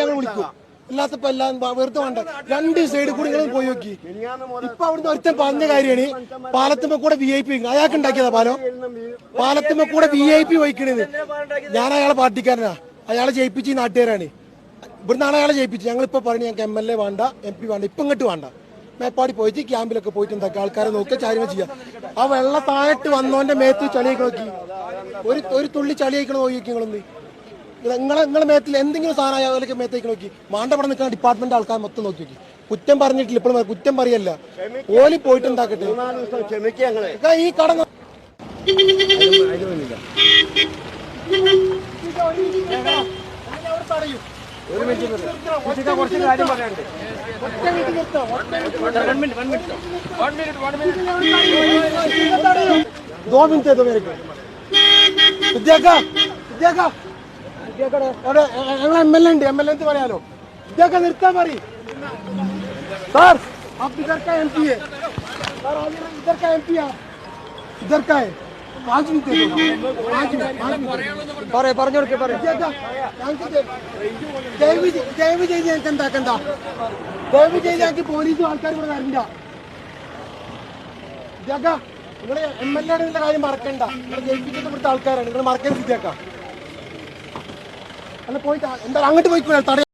ഞങ്ങൾ വിളിക്കും. അല്ലാത്തപ്പോ എല്ലാം വെറുതെ വേണ്ട. രണ്ട് സൈഡിൽ കൂടി നിങ്ങൾ പോയി നോക്കി. ഇപ്പൊ അവിടുന്ന് ഒരുത്തൻ പറഞ്ഞ കാര്യമാണ് പാലത്തുമ്മ കൂടെ വി ഐ പി അയാൾക്ക് ഉണ്ടാക്കിയതാ പാലം. പാലത്തുമ്മ കൂടെ വി ഐ പി വഹിക്കണത്. ഞാൻ അയാളെ പാർട്ടിക്കാരനാ. അയാളെ ജയിപ്പിച്ച് ഈ നാട്ടുകാരാണ്. ഇവിടുന്നാണ് അയാളെ ജയിപ്പിച്ചത്. ഞങ്ങൾ ഇപ്പൊ പറഞ്ഞു ഞങ്ങൾക്ക് എം എൽ എ വേണ്ട എം പി വേണ്ട ഇപ്പൊ ഇങ്ങോട്ട് വേണ്ട. മേപ്പാടി പോയിട്ട് ക്യാമ്പിലൊക്കെ പോയിട്ട് എന്താക്കി ആൾക്കാരെ നോക്കുക ചാരിമ ചെയ്യാം. ആ വെള്ള താഴെട്ട് വന്നോന്റെ മേത്ത് ചളിയൊക്കെ നോക്കി. ഒരു ഒരു തുള്ളി ചളിയൊക്കെ നോക്കി നിങ്ങളൊന്ന്. നിങ്ങളെ നിങ്ങളെ മേത്തിൽ എന്തെങ്കിലും സാധനമായ അവരൊക്കെ മേത്തേക്ക് നോക്കി. മാണ്ടപടം നിൽക്കുന്ന ഡിപ്പാർട്ട്മെന്റ് ആൾക്കാർ മൊത്തം നോക്കി നോക്കി. കുറ്റം പറഞ്ഞിട്ടില്ല ഇപ്പോഴും കുറ്റം പറയല്ല. ഓലി പോയിട്ട് ഉണ്ടാക്കട്ടെ ഈ കട ഒരു മിനിറ്റ് കുറച്ച് കാര്യം പറയാനുണ്ട്. ദോ മിനിറ്റ് ദോ minute minute minute minute minute. വിദ്യാക്ക വിദ്യാക്ക. അവിടെ ഞങ്ങൾ എം എൽ എ ഉണ്ട് എം എൽ എ പറയാലോ വിദ്യാക്ക നിർത്താൻ പറ सर आप इधर का एमपी है सर आप इधर का एमपी है इधर का है पाँच मिनट दे दो पाँच मिनट पाँच मिनट പറയാ പറഞ്ഞു കൊടുക്കേ പറയാം വിദ്യാക്ക ഞങ്ങൾക്ക് ദേ- ദയവ് ചെയ്ത് ദയവ് ചെയ്ത് ഞങ്ങൾക്ക് എന്താക്കണ്ട ദയവ് ചെയ്ത് ഞങ്ങൾക്ക് പോലീസും ആൾക്കാരും കൂടെ വരണ്ട വിദ്യാക്ക നിങ്ങൾ എം എൽ എയുടെ കാര്യം മറക്കണ്ട നിങ്ങൾ ജയിപ്പിച്ചിട്ട് ഇവിടുത്തെ ആൾക്കാരാണ് നിങ്ങൾ മറക്കരുത് വിദ്യാക്ക അല്ല പോയിട്ട് എന്താ അങ്ങോട്ട് പോയിക്കൂടെ തടയാ